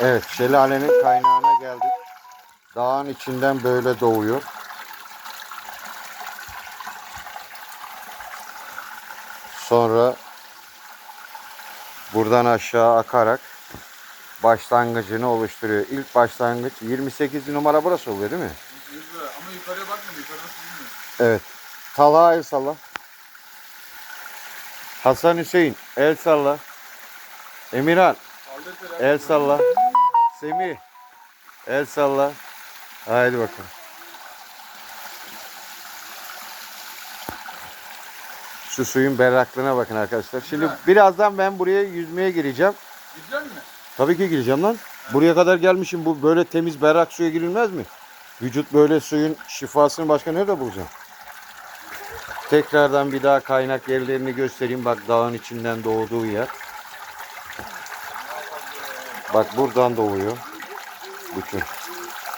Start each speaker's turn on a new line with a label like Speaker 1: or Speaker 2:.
Speaker 1: Evet şelalenin kaynağına geldik. Dağın içinden böyle doğuyor. Sonra buradan aşağı akarak başlangıcını oluşturuyor. İlk başlangıç 28 numara burası oluyor değil mi?
Speaker 2: Ama yukarıya bakmadı. Yukarı nasıl bilmiyorum.
Speaker 1: Evet. Talha el salla. Hasan Hüseyin el salla. Emirhan
Speaker 2: Kaldır
Speaker 1: el salla. Semih el salla. Haydi bakalım. Şu suyun berraklığına bakın arkadaşlar. Şimdi
Speaker 2: Güzel.
Speaker 1: birazdan ben buraya yüzmeye gireceğim.
Speaker 2: Gidecek mi?
Speaker 1: Tabii ki gireceğim lan. Buraya kadar gelmişim. Bu böyle temiz berrak suya girilmez mi? Vücut böyle suyun şifasını başka nerede bulacağım? Tekrardan bir daha kaynak yerlerini göstereyim. Bak dağın içinden doğduğu yer. Bak buradan doğuyor. Bütün.